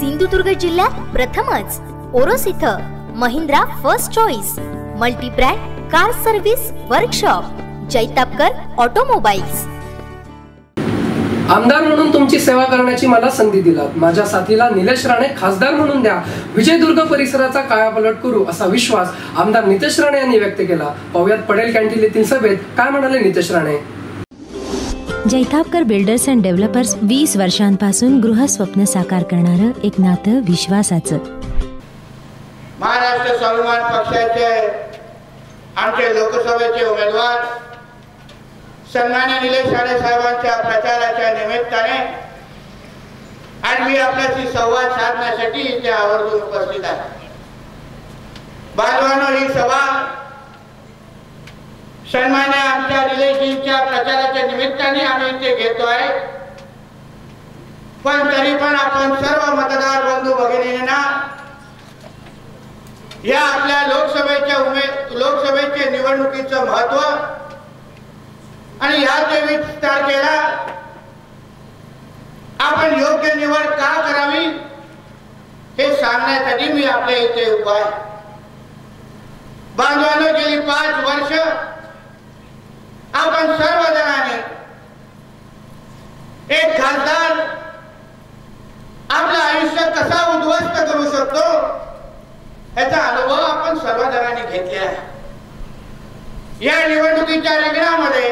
सिंधुदुर्ग जिल्ह्यात प्रथमच. ओरोस इथं Mahindra first choice multibrand car service workshop Jaitapkar automobiles आमदार म्हणून तुमची सेवा करण्याची मला संधी दिलात. माझ्या साथीला निलेश राणे खासदार म्हणून द्या. विजयदुर्ग परिसराचा कायापलट करू असा विश्वास आमदार नितेश राणे यांनी व्यक्त केला. पाहुयात पडेल कॅन्टीन येथील सभेत. काय म्हणाले Nitesh Rane? Jaitapkar builders and developers वीस वर्षांपासून गृहस्वप्न साकार करणारं एक नातं विश्वासाचं. महाराष्ट्र स्वाभिमान पक्षाचे आमचे लोकसभेचे उमेदवार सन्मान्य निलेश राणे साहेबांच्या प्रचाराच्या निमित्ताने आज मी आपल्याशी संवाद साधण्यासाठी इथे आवर्जून उपस्थित आहे. बांधवांनो ही सभा सन्मान्य आमच्या रिलेशनच्या प्रचाराच्या निमित्ताने आम्ही इथे घेतो आहे पण तरी पण आपण सर्व मतदार बंधू भगिनींना या आपल्या लोकसभेच्या उमे लोकसभेच्या निवडणुकीचं महत्त्व आणि या तेवीस तारखेला आपण योग्य निवड का करावी हे सांगण्यासाठी मी आपल्या इथे उभा आहे. बांधवानं गेली पाच वर्ष आपण सर्वजणांनी एक खासदार आपलं आयुष्य कसा उद्ध्वस्त करू शकतो याचा अनुभव आपण घेतल्या. या निवडणुकीच्या रिंगणामध्ये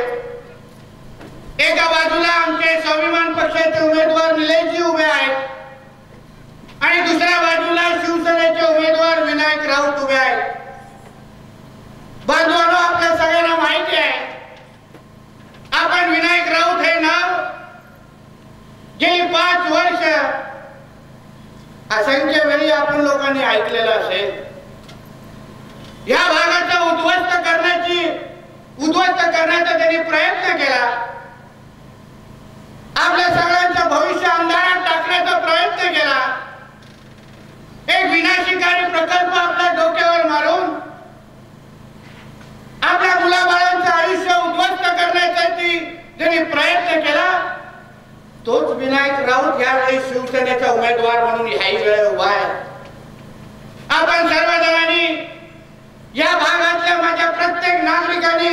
एका बाजूला आमचे स्वाभिमान पक्षाचे उमेदवार निलेशजी उभे आहेत आणि दुसऱ्या बाजूला शिवसेनेचे उमेदवार विनायक राऊत उभे आहेत. बांधवांनो आपल्या सगळ्यांना माहिती आहे आपण विनायक राऊत हे नाव गेली पाच वर्ष असंख्य वेळी आपण लोकांनी ऐकलेलं असेल. या भागाचा उद्ध्वस्त करण्याची उद्ध्वस्त करण्याचा त्यांनी प्रयत्न केला. आपल्या सगळ्यांचं भविष्य अंधारात टाकण्याचा प्रयत्न केला. एक विनाशिकारी प्रकल्प आपल्या डोक्यावर मारून आपल्या मुलाबाळांचं आयुष्य उद्ध्वस्त करण्यासाठी त्यांनी प्रयत्न केला. तोच विनायक राऊत यावेळी शिवसेनेचा उमेदवार म्हणून ह्याही वेळे उभा आहे. आपण सर्वजणांनी या भागातल्या माझ्या प्रत्येक नागरिकांनी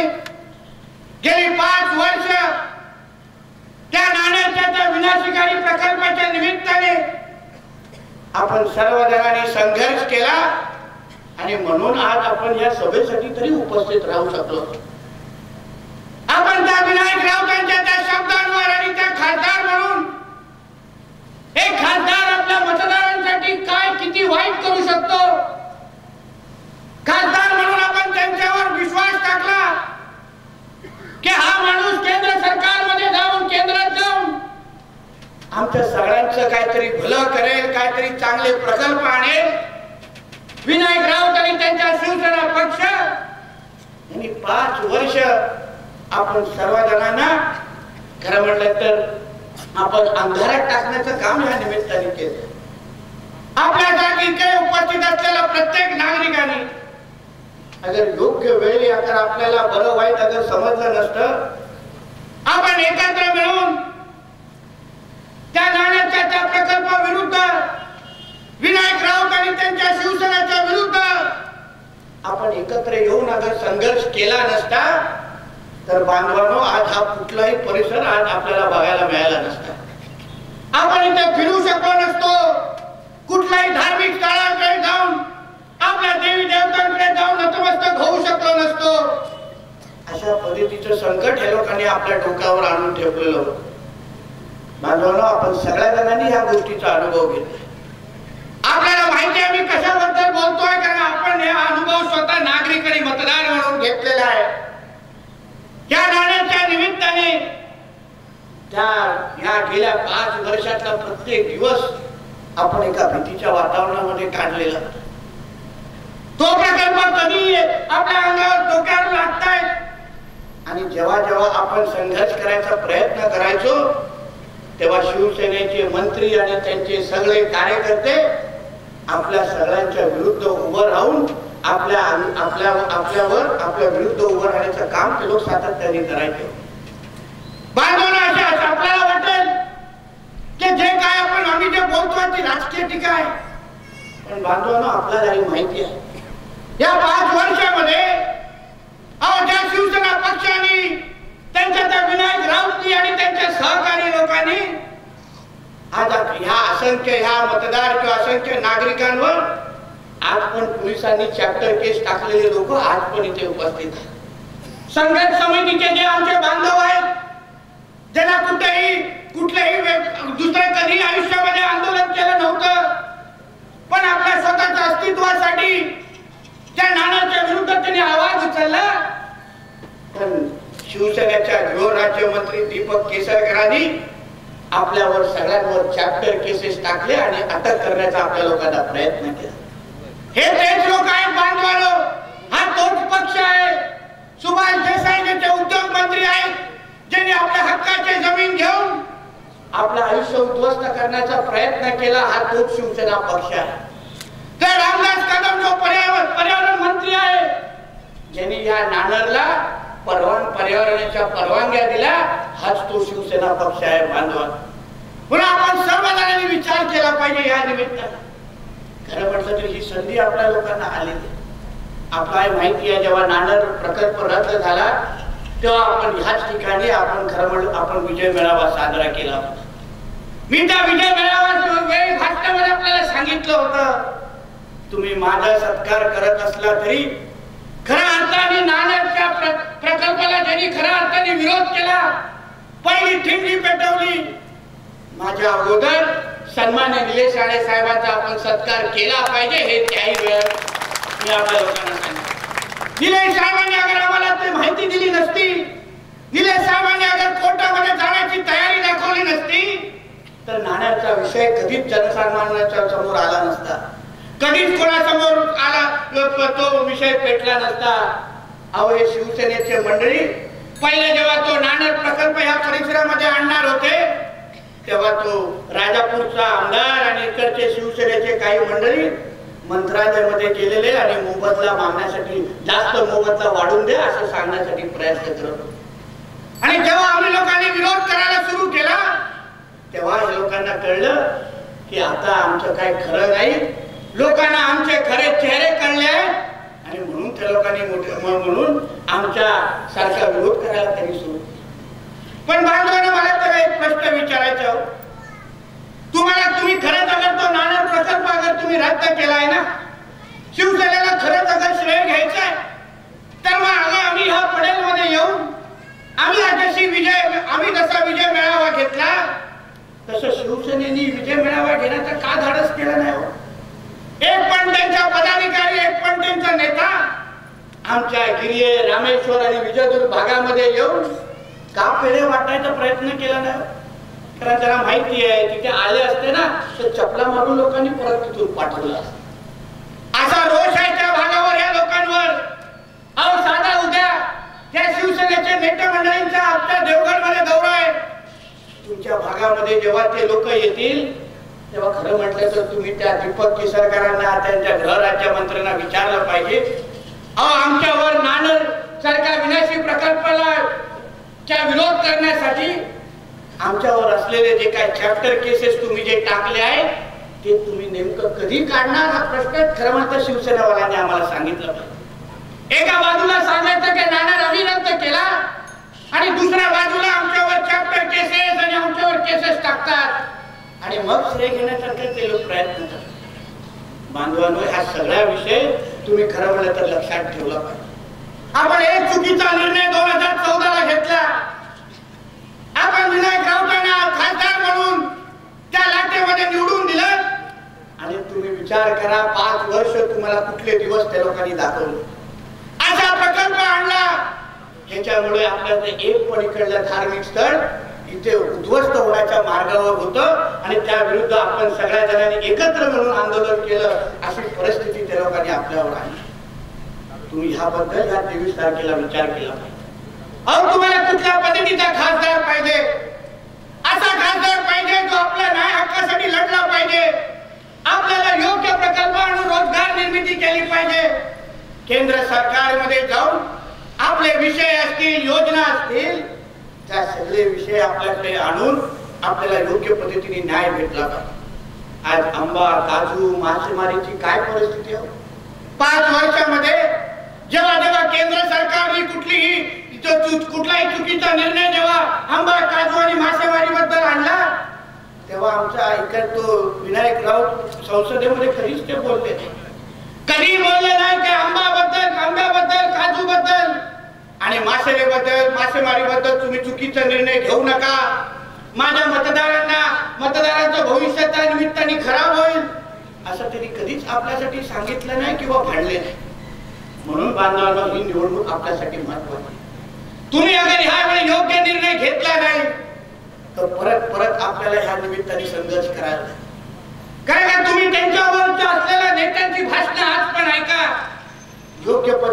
गेली पाच वर्ष त्या नाण्याच्या त्या विनाशकारी प्रकल्पाच्या निमित्ताने आपण सर्वजणांनी संघर्ष केला आणि म्हणून आज आपण या सभेसाठी तरी उपस्थित राहू शकलो. आपण त्या विनायक राऊतांच्या त्या शब्दांवर आणि त्या खासदार म्हणून एक खासदार आपल्या मतदारांसाठी काय किती वाईट करू शकतो? खासदार म्हणून आपण त्यांच्यावर विश्वास टाकला की हा माणूस केंद्र सरकारमध्ये जाऊन केंद्रात जाऊन आमच्या सगळ्यांचं काहीतरी भलं करेल काहीतरी चांगले प्रकल्प आणेल. विनायक राऊत आणि त्यांच्या शिवसेना पक्ष. यांनी पाच वर्ष आपण सर्वजणांना खरं म्हटलं तर आपण अंधारात टाकण्याचं काम या निमित्ताने केलं. आपल्यासाठी इथे उपस्थित असलेल्या प्रत्येक नागरिकांनी अगर योग्य वेळी अगर आपल्याला बरं वाईट अगर समजलं नसतं आपण एकत्र मिळून त्या नाण्याच्या त्या प्रकल्पाविरुद्ध विनायक राऊत आणि त्यांच्या शिवसेनेच्या विरुद्ध आपण एकत्र येऊन अगर संघर्ष केला नसता तर बांधवांनो आज हा कुठलाही परिसर आज आपल्याला बघायला मिळाला नसता. आपण इथे फिरू शकलो नसतो. कुठल्याही धार्मिक स्थळाकडे जाऊन आपल्या देवी देवतांकडे जाऊन नतमस्तक होऊ शकलो नसतो अशा पद्धतीचं संकट हे लोकांनी आपल्या डोक्यावर आणून ठेवलेलं होतं. बांधवांनो आपण सगळ्या जणांनी ह्या गोष्टीचा अनुभव घेतला. आपल्याला माहिती आहे मी कशाबद्दल बोलतोय? कारण आपण हे अनुभव स्वतः नागरिक आणि मतदार म्हणून घेतलेला आहे. या नाण्याच्या निमित्ताने त्या ह्या गेल्या पाच वर्षातला प्रत्येक दिवस आपण एका भीतीच्या वातावरणामध्ये काढलेला. तो प्रकल्प कधी आपल्या अंगावर डोक्यावर लागतायत. आणि जेव्हा जेव्हा आपण संघर्ष करायचा प्रयत्न करायचो तेव्हा शिवसेनेचे मंत्री आणि त्यांचे सगळे कार्यकर्ते आपल्या सगळ्यांच्या विरुद्ध उभं राहून आपल्या आपल्या आपल्यावर आपल्या विरुद्ध उभं राहण्याचं काम ते लोक सातत्याने करायचे. आपल्याला वाटेल की जे काय आपण आम्ही जे बोलतोय ती राजकीय टीका पण बांधवांना आपल्याला ही माहिती आहे. या पाच वर्षामध्ये अहो ज्या शिवसेना पक्षाने त्यांच्या त्या विनायक राऊतनी आणि त्यांच्या सहकारी लोकांनी आज ह्या असंख्य ह्या मतदार किंवा असंख्य नागरिकांवर आज पण पोलिसांनी चॅप्टर केस टाकलेले लोक आज पण इथे उपस्थित आहेत. संघर्ष समितीचे जे आमचे बांधव आहेत ज्यांना कुठेही कुठल्याही दुसऱ्या कधी आयुष्यामध्ये आंदोलन केलं नव्हतं पण आपल्या स्वतःच्या अस्तित्वासाठी त्या नाण्याच्या विरुद्ध त्यांनी आवाज उचलला. पण शिवसेनेच्या गृहराज्यमंत्री दीपक केसरकरांनी आपल्यावर सगळ्यांवर चॅप्टर केसेस टाकले आणि अटक करण्याचा आपल्या लोकांना प्रयत्न केला. हे तेच लोक आहेत बांधवानो. हा तोच पक्ष आहे. सुभाष देसाई जे उद्योग मंत्री आहेत ज्यांनी आपल्या हक्काचे जमीन घेऊन आपलं आयुष्य उद्ध्वस्त करण्याचा प्रयत्न केला हा तोच शिवसेना पक्ष आहे. तर रामदास कदम जो पर्यावरण पर्यावरण मंत्री आहे ज्यांनी या नाणरला परवान पर्यावरणाच्या परवानग्या दिल्या हाच तो शिवसेना पक्ष आहे बांधवा पुन्हा आपण सर्वजणांनी विचार केला पाहिजे या निमित्तानं. खरं म्हटलं तर ही संधी आपल्या लोकांना आली आहे. आपल्याला माहिती आहे जेव्हा नाणार प्रकल्प रद्द झाला तेव्हा आपण ह्याच ठिकाणी आपण खरं म्हणलं आपण विजय मेळावा साजरा केला होता. मी त्या विजय मेळावा वेळी भाषणामध्ये आपल्याला सांगितलं होतं तुम्ही माझा सत्कार करत असला तरी खऱ्या अर्थाने नाण्याच्या प्र- प्रकल्पाला ज्यांनी खऱ्या अर्थाने विरोध केला पहिली ठिंडी पेटवली. माझ्या अगोदर सन्मान्य निलेश राणे साहेबांचा आपण सत्कार केला पाहिजे हे त्याही वेळ मी आपल्या लोकांना सांगितलं निलेश साहेबांनी अगर आम्हाला ते माहिती दिली नसती निलेश साहेबांनी अगर कोर्टामध्ये जाण्याची तयारी दाखवली नसती तर नाण्याचा विषय कधीच जनसामान्याच्या समोर आला नसता. कधीच कोणासमोर आला तो विषय पेटला नसता. अहो हे शिवसेनेचे मंडळी पहिले जेव्हा तो नाणार प्रकल्प ह्या परिसरामध्ये आणणार होते तेव्हा तो राजापूरचा आमदार आणि इकडचे शिवसेनेचे काही मंडळी मंत्रालयामध्ये गेलेले आणि मोबदला मागण्यासाठी जास्त मोबदला वाढून दे असं सांगण्यासाठी प्रयत्न करत आणि जेव्हा आम्ही लोकांनी विरोध करायला सुरू केला तेव्हा हे लोकांना कळलं की आता आमचं काय खरं नाही. लोकांना आमचे खरे चेहरे कळले आणि म्हणून त्या लोकांनी मोठे म्हणून आमच्या सारखा विरोध करायला त्यांनी सुरू पण बांधवांना मला तर एक प्रश्न विचारायचा तुम्हाला तुम्ही खरंच अगर तो नाणार प्रकल्प अगर तुम्ही रद्द केलाय ना शिवसेनेला खरंच अगर श्रेय घ्यायचा आहे तर मग अगं आम्ही ह्या पडेलमध्ये येऊन आम्ही जशी विजय आम्ही जसा विजय मेळावा घेतला तसं शिवसेनेने विजय मेळावा घेण्याचं का धाडस केलं नाही हो? एक पण त्यांच्या पदाधिकारी एक पण त्यांचा नेता. आमच्या गिरिये रामेश्वर आणि विजयदुर्ग भागामध्ये येऊन का पेढे वाटायचा प्रयत्न केला नाही? कारण त्यांना माहिती आहे तिथे आले असते ना तर चपला मारून लोकांनी परत तिथून पाठवलं असा रोष आहे त्या भागावर या लोकांवर. अहो साधा उद्या त्या शिवसेनेचे नेते मंडळींचा आमच्या देवगडमध्ये दौरा आहे. तुमच्या भागामध्ये जेव्हा ते लोक येतील तेव्हा खरं म्हटलं तर तुम्ही त्या दीपक केसरकरांना त्यांच्या गृह राज्यमंत्र्यांना विचारलं पाहिजे. अहो आमच्यावर नानर सारख्या विनाशी प्रकल्पाला चा विरोध करण्यासाठी आमच्यावर असलेले जे काही चॅप्टर केसेस तुम्ही जे टाकले आहेत ते तुम्ही नेमकं कधी काढणार? हा प्रश्न खरं म्हणतं शिवसेनावाल्यांनी आम्हाला सांगितलं पाहिजे एका बाजूला सांगायचं की नाणार आम्ही केला आणि दुसऱ्या बाजूला आमच्यावर चॅप्टर केसेस आणि आमच्यावर केसेस टाकतात. आणि मग श्रेय घेण्यासारखे ते लोक प्रयत्न करतात. बांधवांनो हा सगळा विषय तुम्ही खरं म्हणलं तर लक्षात ठेवला पाहिजे. आपण एक चुकीचा निर्णय दोन हजार चौदा ला घेतला. आपण विनायक राऊतांना खासदार म्हणून त्या लाटेमध्ये निवडून दिलं. आणि तुम्ही विचार करा पाच वर्ष तुम्हाला कुठले दिवस त्या लोकांनी दाखवले. असा प्रकल्प आणला. ह्याच्यामुळे आपल्याला एक पण इकडलं धार्मिक स्थळ इथे उद्ध्वस्त होण्याच्या मार्गावर होतं आणि त्या विरुद्ध आपण सगळ्या जणांनी एकत्र मिळून आंदोलन केलं अशी परिस्थिती त्या लोकांनी आपल्यावर आणली तुम्ही ह्याबद्दल ह्या तेवीस तारखेला विचार केला पाहिजे. अहो तुम्हाला कुठल्या पद्धतीचा खासदार पाहिजे? असा खासदार पाहिजे जो आपल्या न्याय हक्कासाठी लढला पाहिजे. आपल्याला योग्य प्रकल्प आणून रोजगार निर्मिती केली पाहिजे. केंद्र सरकारमध्ये जाऊन आपले विषय असतील योजना असतील त्या सगळे विषय आपल्याकडे आणून आपल्याला योग्य पद्धतीने न्याय भेटला जातो आज आंबा काजू मासेमारीची काय परिस्थिती आहे? पाच वर्षामध्ये जेव्हा जेव्हा केंद्र सरकारने कुठलीही कुठलाही चुकीचा निर्णय जेव्हा आंबा काजू आणि मासेमारी बद्दल आणला तेव्हा आमचा इकडे तो विनायक राऊत संसदेमध्ये कधीच ते बोलले नाही. कधी बोलले नाही की आंबाबद्दल आंब्याबद्दल काजू बद्दल आणि मासेलेबद्दल मासेमारीबद्दल तुम्ही चुकीचा निर्णय घेऊ नका. माझ्या मतदारांना मतदारांचं भविष्याच्या निमित्ताने खराब होईल असं तरी कधीच आपल्यासाठी सांगितलं नाही किंवा भांडले नाही. म्हणून बांधवांनो ही निवडणूक आपल्यासाठी महत्वाची तुम्ही अगर ह्यावेळी योग्य निर्णय घेतला नाही तर परत परत आपल्याला ह्या निमित्ताने संघर्ष करायला कारण का तुम्ही त्यांच्यावर असलेल्या नेत्यांची भाषणं आज पण ऐका.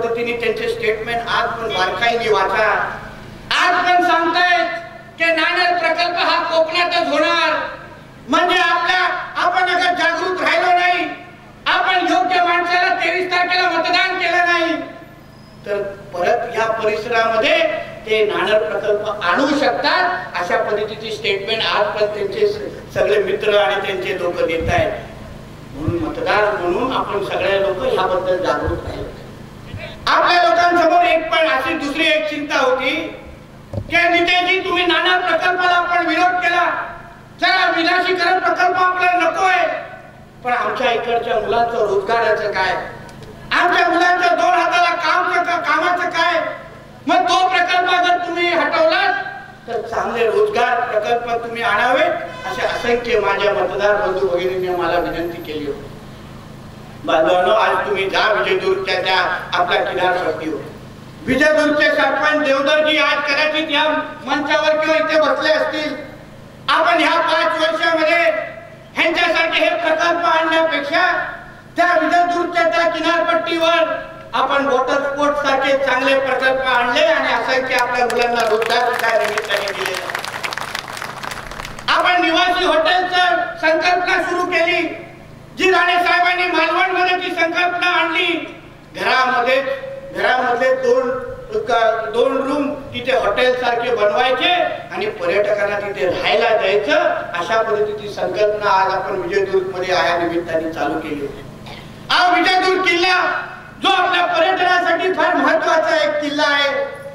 पद्धतीने त्यांचे स्टेटमेंट आज पण बारकाईने वाचा. आज पण सांगतायत की नाणार प्रकल्प हा कोकणातच होणार. म्हणजे आपल्या आपण अगर जागृत राहिलो नाही आपण योग्य माणसाला तेवीस तारखेला मतदान केलं नाही तर परत या परिसरामध्ये ते नाणार प्रकल्प आणू शकतात अशा पद्धतीची स्टेटमेंट आज पण त्यांचे सगळे मित्र आणि त्यांचे लोक देत आहेत म्हणून मतदार म्हणून आपण सगळे लोक ह्याबद्दल जागरूक राहिले. आपल्या लोकांसमोर एक पण अशी दुसरी एक चिंता होती की नितेजी तुम्ही नाना प्रकल्पाला आपण विरोध केला. चला विनाशीकरण प्रकल्प आपल्याला नको आहे पण आमच्या इकडच्या मुलांचं रोजगाराचं काय? आमच्या मुलांच्या दोन हाताला काम कामाचं काय? मग तो प्रकल्प जर तुम्ही हटवलात तर चांगले रोजगार प्रकल्प तुम्ही आणावे असे असंख्य माझ्या मतदार बंधू भगिनींनी मला विनंती केली होती. बांधवांनो आज तुम्ही जा विजयदूरच्या त्या आपल्या किनारपट्टीवर विजयदूरचे सरपंच देवदरजी आज कदाचित या मंचावर किंवा इथे बसले असतील. आपण ह्या पाच वर्षामध्ये ह्यांच्यासाठी हे प्रकल्प आणण्यापेक्षा त्या विजयदूरच्या त्या किनारपट्टीवर आपण वॉटर स्पोर्ट सारखे चांगले प्रकल्प आणले आणि असंख्य आपल्या मुलांना रोजगार त्या निमित्ताने दिले. आपण निवासी हॉटेलचं संकल्पना सुरू केली. जी राणे साहेबांनी मालवणमध्ये ती संकल्पना आणली घरामध्ये घरामधले दोन दोन रूम तिथे हॉटेल सारखे बनवायचे आणि पर्यटकांना तिथे राहायला द्यायचं. अशा पद्धतीची संकल्पना आज आपण विजयदुर्गमध्ये या निमित्ताने चालू केली. होती हा विजयदुर्ग किल्ला जो आपल्या पर्यटनासाठी फार महत्त्वाचा एक किल्ला आहे.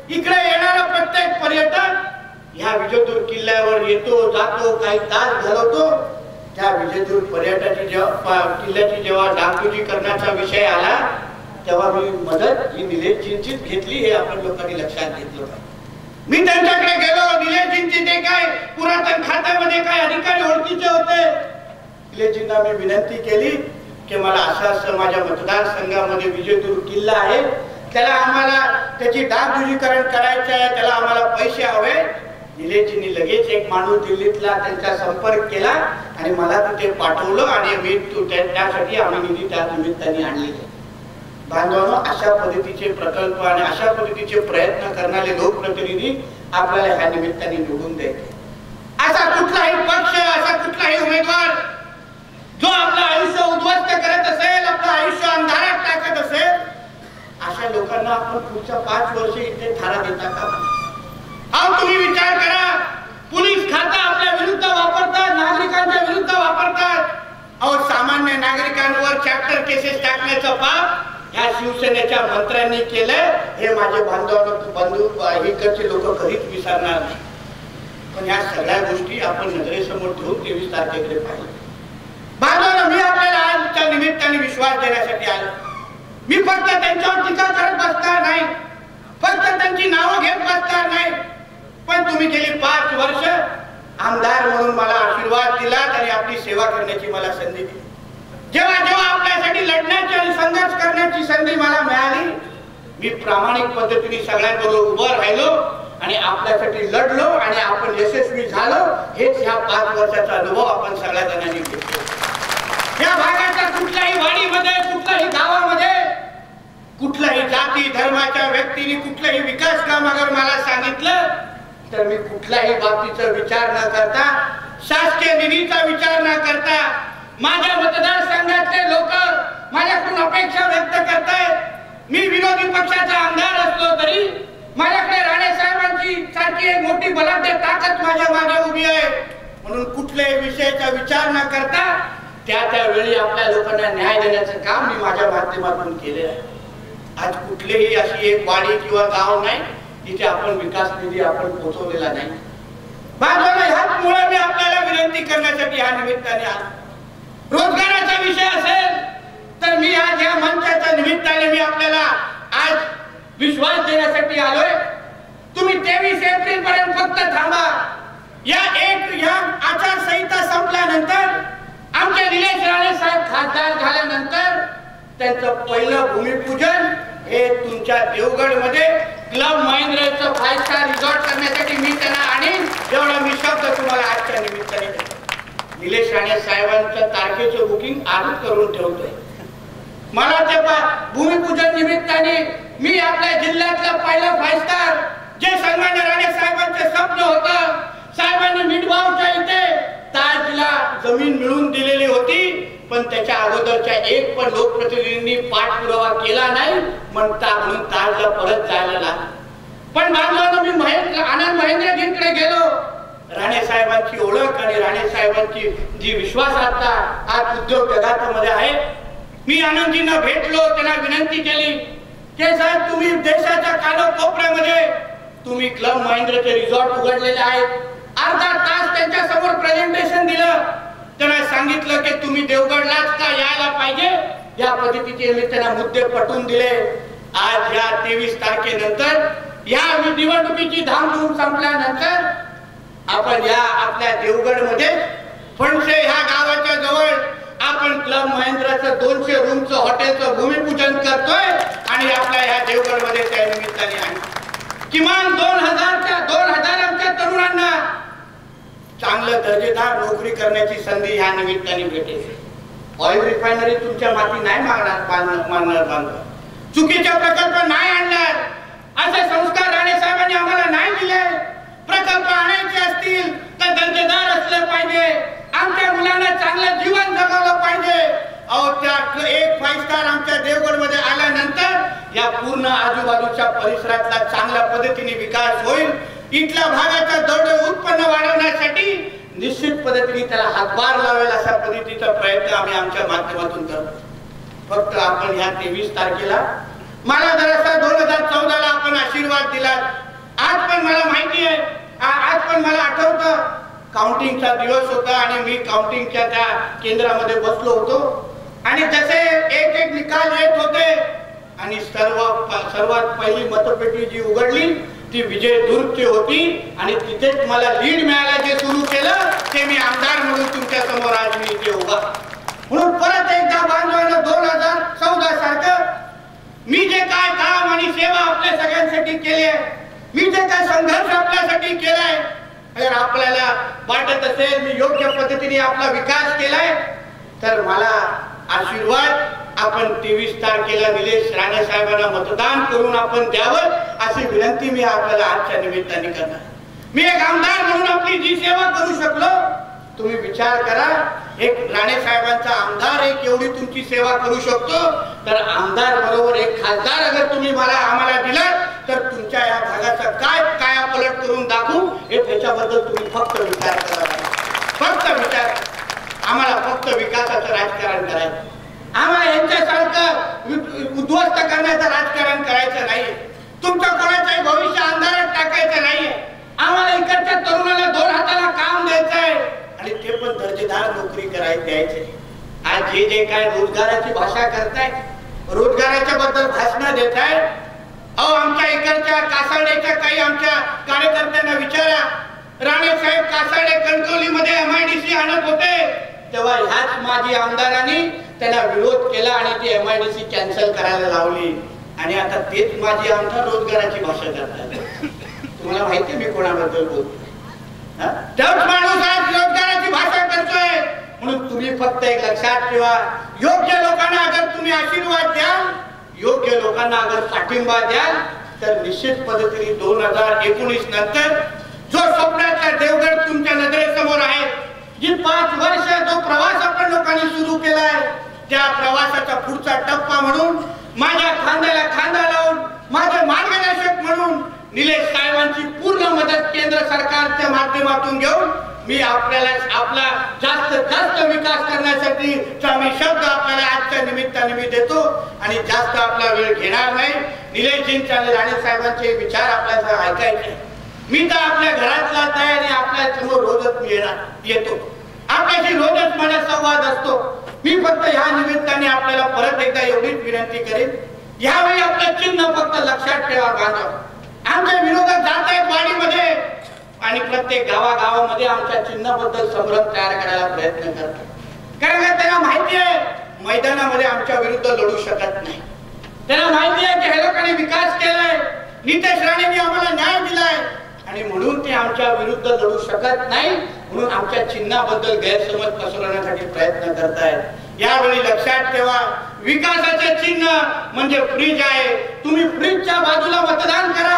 इकडे येणारा प्रत्येक पर्यटक ह्या विजयदुर्ग किल्ल्यावर येतो जातो काही तास घालवतो. त्या विजेतून पर्यटनाची जेव्हा किल्ल्याची जेव्हा डागडुजीकरणाचा विषय आला तेव्हा मी मदत ही निलेशजींचीच घेतली हे आपण लोकांनी लक्षात घेतलं पाहिजे. मी त्यांच्याकडे गेलो निलेशजींची चिंचित काय? पुरातन खात्यामध्ये काय अधिकारी ओळखीचे होते? निलेशजींना मी विनंती केली की मला असं असं माझ्या मतदारसंघामध्ये विजयदुर्ग किल्ला आहे. त्याला आम्हाला त्याची डागडुजीकरण करायचं आहे त्याला आम्हाला पैसे हवे. निलेशजींनी लगेच एक माणूस दिल्लीतला त्यांचा संपर्क केला आणि मला तिथे पाठवलं आणि मी तू त्यासाठी आम्ही निधी त्या निमित्ताने आणलेले बांधवांनो अशा पद्धतीचे प्रकल्प आणि अशा पद्धतीचे प्रयत्न करणारे लोकप्रतिनिधी आपल्याला ह्या निमित्ताने निवडून द्यायचे. असा कुठलाही पक्ष असा कुठलाही उमेदवार जो आपलं आयुष्य उद्ध्वस्त करत असेल आपलं आयुष्य अंधारात टाकत असेल अशा लोकांना आपण पुढच्या पाच वर्ष इथे थारा देता का? अहो तुम्ही विचार करा. पोलीस खाता आपल्या विरुद्ध वापरतात नागरिकांच्या विरुद्ध वापरतात. अहो सामान्य नागरिकांवर चॅप्टर केसेस टाकण्याचं पाप या शिवसेनेच्या मंत्र्यांनी केलंय. हे माझे बांधव बंधू इकडचे लोक कधीच विसरणार नाही. पण या सगळ्या गोष्टी आपण नजरेसमोर ठेवून तेवीस तारखेकडे पाहिजे बांधवांनो मी आपल्याला आजच्या निमित्ताने विश्वास देण्यासाठी आलो. मी फक्त त्यांच्यावर टीका करत बसणार नाही. फक्त त्यांची नावं घेत बसणार नाही. पण तुम्ही गेली पाच वर्ष आमदार म्हणून मला आशीर्वाद दिलात आणि आपली सेवा करण्याची मला संधी दिली. जेव्हा जेव्हा आपल्यासाठी लढण्याची आणि संघर्ष करण्याची संधी मला मिळाली मी प्रामाणिक पद्धतीने सगळ्यांबरोबर उभं राहिलो आणि आपल्यासाठी लढलो आणि आपण यशस्वी झालो हेच ह्या पाच वर्षाचा अनुभव आपण सगळ्या जणांनी घेतलो. या भागाच्या कुठल्याही वाडीमध्ये कुठल्याही गावामध्ये कुठल्याही जाती धर्माच्या व्यक्तीने कुठलंही विकास कामागर मला सांगितलं तर मी कुठल्याही बाबतीचा विचार न करता शासकीय निधीचा विचार न करता माझ्या मतदारसंघातले लोक माझ्याकडून अपेक्षा व्यक्त करतायत. मी विरोधी पक्षाचा आमदार असलो तरी माझ्याकडे राणे साहेबांची सारखी एक मोठी बलाढ्य ताकद माझ्या मागे उभी आहे. म्हणून कुठल्याही विषयाचा विचार न करता त्या त्यावेळी आपल्या लोकांना न्याय देण्याचं काम मी माझ्या माध्यमातून केले आहे. आज कुठलीही अशी एक वाडी किंवा गाव नाही तिथे आपण विकास निधी आपण पोहोचवलेला नाही. बाजूला ह्याच मुळे मी आपल्याला विनंती करण्यासाठी या निमित्ताने आलो. रोजगाराचा विषय असेल तर मी आज या मंचाच्या निमित्ताने मी आपल्याला आज विश्वास देण्यासाठी आलोय. तुम्ही तेवीस एप्रिल पर्यंत फक्त थांबा. या एक या आचारसंहिता संपल्यानंतर आमचे निलेश राणे साहेब खासदार झाल्यानंतर त्यांचं पहिलं भूमिपूजन हे तुमच्या देवगडमध्ये क्लब महेंद्रचं फाईव्ह स्टार रिझॉर्ट करण्यासाठी मी त्यांना आणेन एवढा मी शब्द तुम्हाला आजच्या निमित्ताने निलेश राणे साहेबांच्या तारखेचं बुकिंग आजच करून ठेवतोय. मला ते भूमिपूजन निमित्ताने मी आपल्या जिल्ह्यातला पहिला फाईव्ह स्टार जे सन्मान्य राणे साहेबांचे स्वप्न होतं साहेबांनी मिठभावच्या इथे ताजला जमीन मिळवून दिलेली होती. पण त्याच्या अगोदरच्या एक पण लोकप्रतिनिधींनी पाठपुरावा केला नाही म्हणता म्हणून ताजला परत जायला लागला. पण बांधवांना मी महेंद्र आनंद महेंद्रजींकडे गेलो. राणे साहेबांची ओळख आणि राणे साहेबांची जी विश्वासार्हता आज उद्योग जगातामध्ये आहे. मी आनंदजींना भेटलो त्यांना विनंती केली की साहेब तुम्ही देशाच्या कानाकोपऱ्यामध्ये तुम्ही क्लब महेंद्रचे रिसॉर्ट उघडलेले आहेत. अर्धा तास त्यांच्यासमोर प्रेझेंटेशन दिलं. त्यांना सांगितलं की तुम्ही देवगडलाच का यायला पाहिजे? या पद्धतीचे मी त्यांना मुद्दे पटवून दिले. आज या तेवीस तारखेनंतर या निवडणुकीची धामधूम संपल्यानंतर आपण या आपल्या देवगडमध्ये फणसे ह्या गावाच्या जवळ आपण क्लब महेंद्राचं दोनशे रूमचं हॉटेलचं भूमिपूजन करतोय आणि आपल्या ह्या देवगडमध्ये त्या निमित्ताने आहे किमान दोन हजारच्या दोन हजारांच्या तरुण चांगलं दर्जेदार नोकरी करण्याची संधी ह्या निमित्ताने भेटेल. ऑइल रिफायनरी तुमच्या माती नाही मागणार बांधणार मानणार बांधणार चुकीचे प्रकल्प नाही आणणार. असे संस्कार राणे साहेबांनी आम्हाला नाही दिले. प्रकल्प आणायचे असतील तर दर्जेदार असले पाहिजे. आमच्या मुलांना चांगलं जीवन जगवलं पाहिजे. अहो त्या एक फाईव्ह स्टार आमच्या देवगडमध्ये आल्यानंतर या पूर्ण आजूबाजूच्या परिसरातला चांगल्या पद्धतीने विकास होईल. इथल्या भागाचा दौड उत्पन्न वाढवण्यासाठी निश्चित पद्धतीने त्याला हातभार लावेल अशा पद्धतीचा प्रयत्न आम्ही आमच्या माध्यमातून करतो. फक्त आपण ह्या तेवीस तारखेला मला जरासा दोन हजार चौदाला आपण आशीर्वाद दिला आज पण मला माहिती आहे आज पण मला आठवतं. काउंटिंगचा दिवस होता आणि मी काउंटिंगच्या त्या केंद्रामध्ये बसलो होतो. आणि जसे एक एक निकाल येत होते आणि सर्व सर्वात पहिली मतपेटी जी उघडली ती विजय दुर्गची होती आणि तिथेच मला लीड मिळायला जे सुरू केलं ते मी आमदार म्हणून तुमच्यासमोर आज मी इथे उभा. म्हणून परत एकदा बांधवांना दोन हजार चौदा सारखं मी जे काय काम आणि सेवा आपल्या सगळ्यांसाठी केली आहे मी जे काय संघर्ष आपल्यासाठी केलाय अगर आपल्याला वाटत असेल मी योग्य पद्धतीने आपला विकास केलाय तर मला आशीर्वाद आपण तेवीस तारखेला निलेश राणा साहेबांना मतदान करून आपण द्यावं अशी विनंती मी आपल्याला आजच्या निमित्ताने करणार. मी एक आमदार म्हणून आपली जी सेवा करू शकलो तुम्ही विचार करा. एक राणे साहेबांचा आमदार एक एवढी तुमची सेवा करू शकतो? तर आमदार बरोबर एक खासदार अगर तुम्ही मला आम्हाला दिला तर तुमच्या या भागाचा काय काय पलट करून दाखवू हे त्याच्याबद्दल तुम्ही फक्त विचार करा. फक्त विचार आम्हाला फक्त विकासाचं राजकारण करायचं. आम्हाला यांच्यासारखं उद्ध्वस्त करण्याचं राजकारण करायचं नाहीये. तुमच्या कोणाचंही भविष्य अंधारात टाकायचं नाहीये. आम्हाला इकडच्या तरुणाला दोन हाताला काम द्यायचं आहे आणि ते पण दर्जेदार नोकरी करायला द्यायचे. आज जे जे काय रोजगाराची भाषा करताय रोजगाराच्या बद्दल भाषण देताय अहो आमच्या इकडच्या कासाड्याच्या काही आमच्या कार्यकर्त्यांना विचारा. राणे साहेब कासाडे कणकवली मध्ये एमआयडीसी आणत होते. तेव्हा ह्याच माजी आमदारांनी त्याला विरोध केला आणि ती M I D C cancel करायला लावली. आणि आता तेच माझी आमच्या रोजगाराची भाषा करतात. तुम्हाला माहिती मी कोणाबद्दल बोलतो? तोच माणूस आज रोजगाराची भाषा करतोय. म्हणून तुम्ही फक्त एक लक्षात ठेवा. योग्य लोकांना अगर तुम्ही आशीर्वाद द्याल योग्य लोकांना अगर पाठिंबा द्याल तर निश्चित पद्धतीने दोन हजार एकोणीस नंतर जो स्वप्नाचा देवगड तुमच्या नजरेसमोर आहे जी पाच वर्ष जो प्रवास आपण लोकांनी सुरू केलाय त्या प्रवासाचा पुढचा टप्पा म्हणून माझ्या खांद्याला खांदा लावून माझे मार्गदर्शक म्हणून निलेश साहेबांची पूर्ण मदत केंद्र सरकारच्या माध्यमातून घेऊन मी आपल्याला आपला जास्त जास्त विकास करण्यासाठी मी शब्द आपल्याला आजच्या निमित्ताने मी देतो आणि जास्त आपला वेळ घेणार नाही. निलेशजींचे आणि राणे साहेबांचे विचार आपल्याला ऐकायचे. मी तर आपल्या घरातला आहे आणि आपल्यासमोर रोजच मी येणार येतो. आपल्याशी रोजच माझा संवाद असतो. मी फक्त ह्या निमित्ताने आपल्याला परत एकदा एवढीच विनंती करेन. यावेळी आपलं चिन्ह फक्त लक्षात ठेवा बांधव. आमच्या विरोधात जात आहेत वाडीमध्ये. आणि प्रत्येक गावागावामध्ये आमच्या चिन्हाबद्दल संभ्रम तयार करायला प्रयत्न करतात. कारण का त्यांना माहिती आहे मैदानामध्ये आमच्या विरुद्ध लढू शकत नाही. त्यांना माहिती आहे की हे लोकांनी विकास केलाय नितेश राणेंनी आम्हाला न्याय दिलाय. आणि म्हणून ते आमच्या विरुद्ध लढू शकत नाही. म्हणून आमच्या चिन्हाबद्दल गैरसमज पसरवण्यासाठी प्रयत्न करतायत. यावेळी लक्षात ठेवा विकासाचे चिन्ह म्हणजे फ्रीज आहे. तुम्ही फ्रीजच्या बाजूला मतदान करा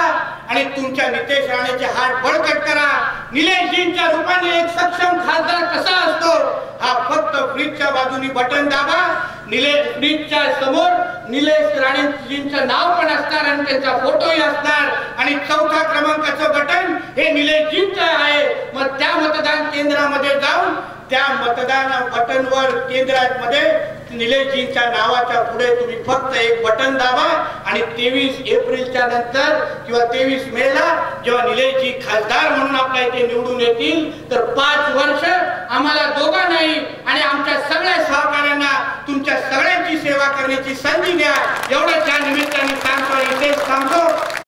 आणि तुमच्या नितेश राणेचे हात बळकट करा. निलेशजींच्या रूपाने एक सक्षम खासदार कसा असतो हा फ्रीजच्या बाजूनी बटन दाबा निलेश फ्रीजच्या समोर निलेश राणेजींचं नाव पण असणार आणि त्यांचा फोटोही असणार. आणि चौथा क्रमांकाचं बटन हे निलेशजींचं आहे. मग त्या मतदान केंद्रामध्ये जाऊन त्या मतदान बटनवर केंद्रामध्ये निलेशजींच्या नावाच्या पुढे तुम्ही फक्त एक बटन दाबा आणि तेवीस एप्रिलच्या नंतर किंवा तेवीस मेला जेव्हा निलेशजी खासदार म्हणून आपल्या इथे निवडून येतील तर पाच वर्ष आम्हाला दोघांनाही आणि आमच्या सगळ्या सहकाऱ्यांना तुमच्या सगळ्यांची सेवा करण्याची संधी द्या. एवढंच या निमित्ताने सांगतो इथेच सांगतो